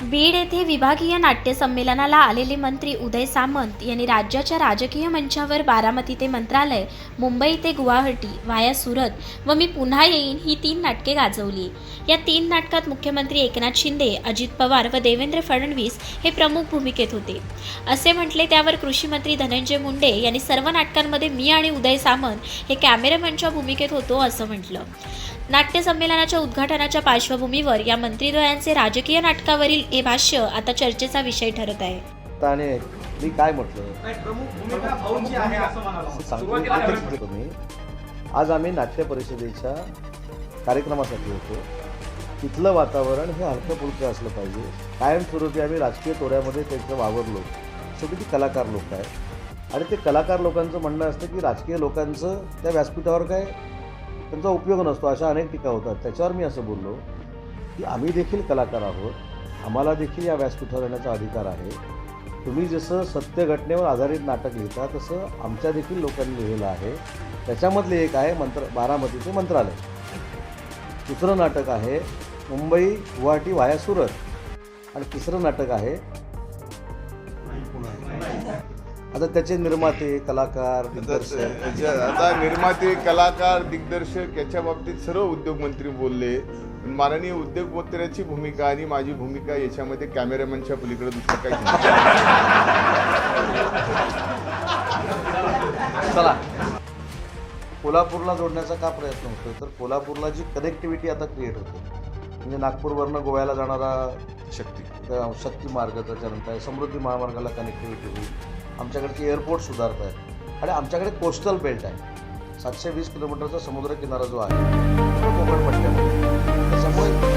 बीड येथे विभागीय नाट्य संमेलनाला आलेले मंत्री उदय सामंत यांनी राज्याच्या राजकीय मंचावर बारामती ते मंत्रालय मुंबई ते गुवाहाटी वाया सुरत व मी पुन्हा येईन ही तीन नाटके गाजवली. या तीन नाटकात मुख्यमंत्री एकनाथ शिंदे अजित पवार व देवेंद्र फडणवीस हे प्रमुख भूमिकेत होते. असे म्हटले त्यावर कृषी मंत्री धनंजय मुंडे यांनी सर्व नाटकांमध्ये मी आणि उदय सामंत हे कॅमेरामॅनच्या भूमिकेत होतो असं म्हटलं. नाट्य संमेलनाच्या उद्घाटनाच्या पार्श्वभूमीवर या मंत्रीद्वयांचे राजकीय नाटकावरील हे भाष्य आता चर्चेचा विषय ठरत आहे. ताने मी काय म्हटलं? मी. आज आम्ही नाट्य परिषदेच्या कार्यक्रमासाठी होतो. तिथलं वातावरण हे हलकं असलं पाहिजे. कायमस्वरूपी आम्ही राजकीय तोऱ्यामध्ये त्यांचं वावरलो. शेवटी ती कलाकार लोक आहेत. आणि ते कलाकार लोकांचं म्हणणं असतं की राजकीय लोकांचं त्या व्यासपीठावर काय त्यांचा उपयोग नसतो अशा अनेक टीका होतात. त्याच्यावर मी असं बोललो की आम्ही देखील कलाकार आहोत. आम्हाला देखील या व्यासपीठावर येण्याचा अधिकार आहे. तुम्ही जसं सत्य घटनेवर आधारित नाटक लिहिता तसं आमच्या देखील लोकांनी लिहिलेलं आहे. त्याच्यामधले एक आहे मंत्र बारामतीचे मंत्रालय. दुसरं नाटक आहे मुंबई गुवाहाटी वाया सुरत. आणि तिसरं नाटक आहे आता त्याचे निर्माते कलाकार दिग्दर्शक. आता निर्माते कलाकार दिग्दर्शक याच्या बाबतीत सर्व उद्योगमंत्री बोलले. माननीय उद्योगमंत्र्याची भूमिका आणि माझी भूमिका याच्यामध्ये कॅमेरामॅनच्या पलीकडे दुसरं काही. चला. कोल्हापूरला जोडण्याचा का प्रयत्न होतो तर कोल्हापूरला जी कनेक्टिव्हिटी आता क्रिएट होते म्हणजे नागपूरवरनं गोव्याला जाणारा शक्ती. शक्ती मार्ग त्याच्यानंतर आहे. समृद्धी महामार्गाला कनेक्टिव्हिटी होईल. आमच्याकडचे एअरपोर्ट सुधारत आहेत. आणि आमच्याकडे कोस्टल बेल्ट आहे. सातशे वीस किलोमीटरचा समुद्र किनारा जो आहे तो कोकण one.